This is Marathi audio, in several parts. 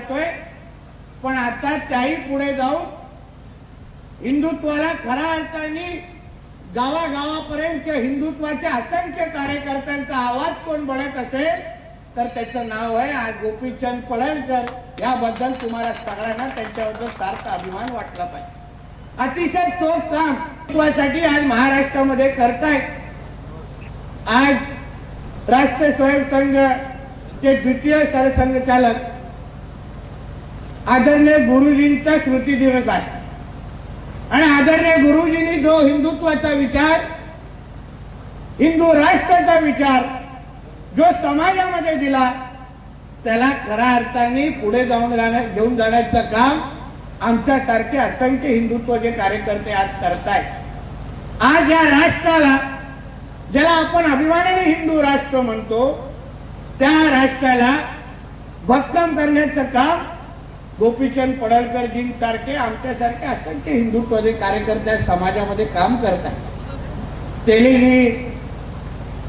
वाढतोय पण आता त्याही पुढे जाऊन हिंदुत्वाला खऱ्या अर्थाने गावागावापर्यंत हिंदुत्वाच्या असंख्य कार्यकर्त्यांचा आवाज कोण बळत असेल तर त्याचं नाव आहे आज गोपीचंद पडळकर. याबद्दल तुम्हाला सगळ्यांना त्यांच्याबद्दल सार्थ अभिमान वाटला पाहिजे. अतिशय तो काम हिंदुत्वासाठी आज महाराष्ट्रामध्ये करतायत. आज राष्ट्रीय स्वयंसंघ चे द्वितीय सरसंघचालक आदरणीय गुरुजींचा स्मृती दिवस आहे. आणि आदरणीय गुरुजींनी जो हिंदुत्वाचा विचार हिंदू राष्ट्राचा विचार जो समाजामध्ये दिला त्याला खऱ्या अर्थाने पुढे जाऊन जाण्या घेऊन जाण्याचं काम आमच्यासारखे असंख्य हिंदुत्वाचे कार्यकर्ते आज करतायत. आज या राष्ट्राला ज्याला आपण अभिमानाने हिंदू राष्ट्र म्हणतो त्या राष्ट्राला भक्कम करण्याचं काम गोपीचंद पडळकरजींसारखे आमच्यासारखे असंख्य हिंदुत्वादी कार्यकर्ते समाजामध्ये काम करतात तेलीनी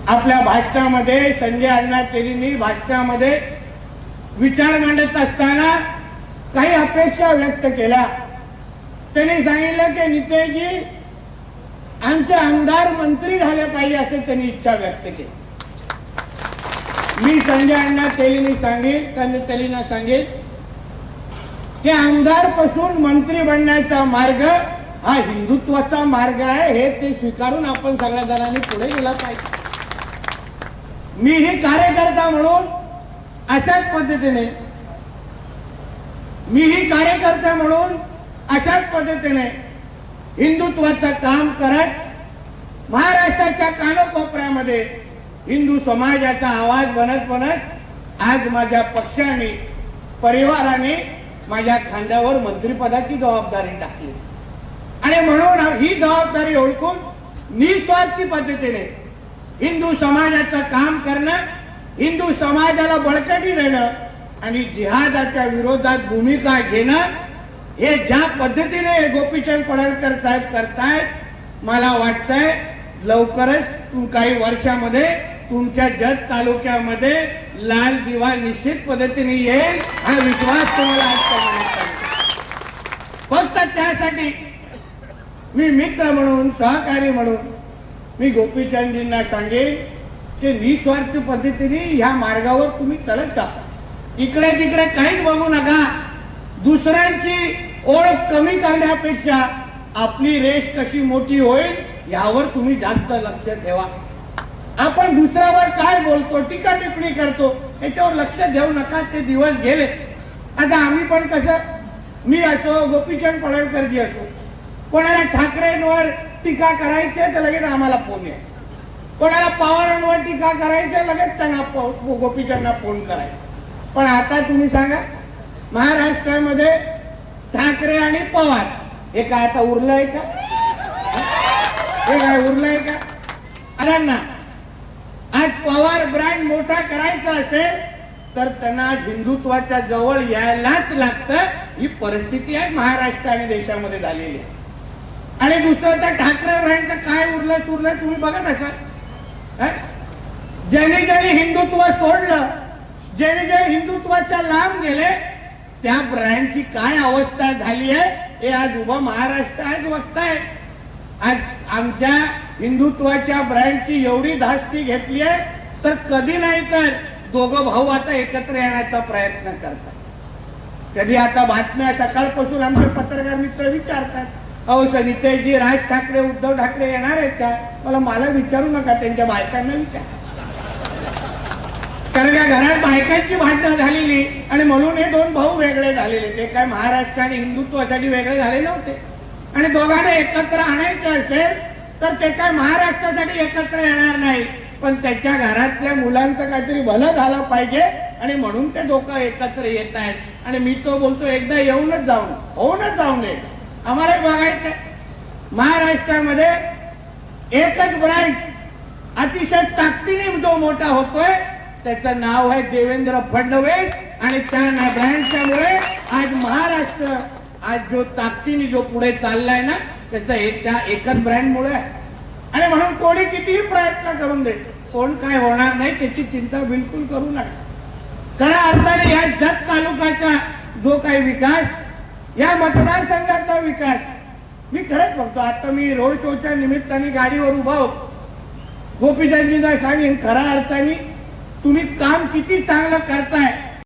आपल्या भाषणामध्ये संजय अण्णा तेलींनी भाषणामध्ये विचार मांडत असताना काही अपेक्षा व्यक्त केल्या. त्यांनी सांगितलं की नितेशजी आमचे आमदार मंत्री झाले पाहिजे असे त्यांनी इच्छा व्यक्त केली. मी संजय अण्णा तेलींनी सांगेल संजय तेलीना सांगेल की आमदारपासून मंत्री बनण्याचा मार्ग हा हिंदुत्वाचा मार्ग आहे. हे ते स्वीकारून आपण सगळ्या जणांनी पुढे गेला पाहिजे. मी ही कार्यकर्ता म्हणून अशाच पद्धतीने मी ही कार्यकर्ता म्हणून अशाच पद्धतीने हिंदुत्वाचं काम करत महाराष्ट्राच्या कानोकोपऱ्यामध्ये हिंदू समाजाचा आवाज बनत बनत आज माझ्या पक्षाने परिवाराने माझ्या खांद्यावर मंत्रिपदाची जबाबदारी टाकली. आणि म्हणून ही जबाबदारी ओळखून निस्वार्थी पद्धतीने हिंदू समाजाचं काम करणं हिंदू समाजाला बळकटी देणं आणि जिहादाच्या विरोधात भूमिका घेणं हे ज्या पद्धतीने गोपीचंद पडळकर साहेब करतायत मला वाटतंय लवकरच काही वर्षामध्ये तुमच्या जत तालुक्यामध्ये लाल दिवा निश्चित पद्धतीने येईल हा विश्वास तुम्हाला आज फक्त त्यासाठी मी मित्र म्हणून सहकारी म्हणून मी गोपीचंदजींना सांगेन की निस्वार्थ पद्धतीने ह्या मार्गावर तुम्ही चालत जा. इकडे तिकडे काहीच बघू नका. दुसऱ्यांची ओळख कमी करण्यापेक्षा आपली रेस कशी मोठी होईल यावर तुम्ही जास्त लक्ष ठेवा. आपण दुसऱ्यावर काय बोलतो टीका टिप्पणी करतो याच्यावर लक्ष देऊ नका ते दिवस गेले. आता आम्ही पण कसं मी असो गोपीचंद पडळकरजी असो कोणाला ठाकरेंवर टीका करायची तर लगेच आम्हाला फोन आहे कोणाला पवारांवर टीका करायची लगेच त्यांना गोपीचंदना फोन करायचा. पण आता तुम्ही सांगा महाराष्ट्रामध्ये ठाकरे आणि पवार हे काय आता उरलंय का? हे काय उरलंय का? अरे ना आज पवार ब्रँड मोठा करायचा असेल तर त्यांना आज हिंदुत्वाच्या जवळ यायलाच लागतं. ही परिस्थिती आहे महाराष्ट्र आणि देशामध्ये झालेली आहे. आणि दुसरं त्या ठाकरे ब्रँडचं काय उरलं चुरलं तुम्ही बघत असाल. ज्याने ज्याने हिंदुत्व सोडलं ज्याने जे हिंदुत्वाच्या लांब गेले त्या ब्रँडची काय अवस्था झाली आहे हे आज उभं महाराष्ट्र आज बघताय आज आमच्या हिंदुत्वाच्या ब्रँडची एवढी धास्ती घेतली आहे तर कधी नाही तर दोघं भाऊ आता एकत्र येण्याचा प्रयत्न करतात. कधी आता बातम्या सकाळपासून आमचे पत्रकार मित्र विचारतात अहो सनितेशजी राज ठाकरे उद्धव ठाकरे येणार आहेत का? मला मला विचारू नका त्यांच्या बायकांना विचार. कारण या घरात बायकांची भांडणं झालेली आणि म्हणून हे दोन भाऊ वेगळे झालेले ते काय महाराष्ट्र आणि हिंदुत्वासाठी वेगळे झाले नव्हते. आणि दोघांना एकत्र आणायचं असेल तर ते काय महाराष्ट्रासाठी एकत्र येणार नाही. पण त्याच्या घरातल्या मुलांचं काहीतरी भलं झालं पाहिजे आणि म्हणून ते लोक एकत्र येत आहेत. आणि मी तो बोलतो एकदा येऊनच जाऊन होऊनच जाऊ नये. आम्हाला बघायचं महाराष्ट्रामध्ये एकच ब्रँड अतिशय ताकदीने जो मोठा होतोय त्याचं नाव आहे देवेंद्र फडणवीस आणि त्या ब्रँडच्यामुळे आज महाराष्ट्र आज जो ताकदीने जो पुढे चाललाय ना त्याचा एक त्या एकच ब्रँडमुळे आहे. आणि म्हणून कोणी कितीही प्रयत्न करून दे कोण काय होणार नाही त्याची चिंता बिलकुल करू नका. खऱ्या अर्थाने या जत तालुक्याचा जो काही विकास या मतदारसंघाचा विकास मी खरंच बघतो आता मी रोड शोच्या निमित्ताने गाडीवर उभा होतो. गोपीचंदजींना सांगेन खऱ्या अर्थाने तुम्ही काम किती चांगलं करताय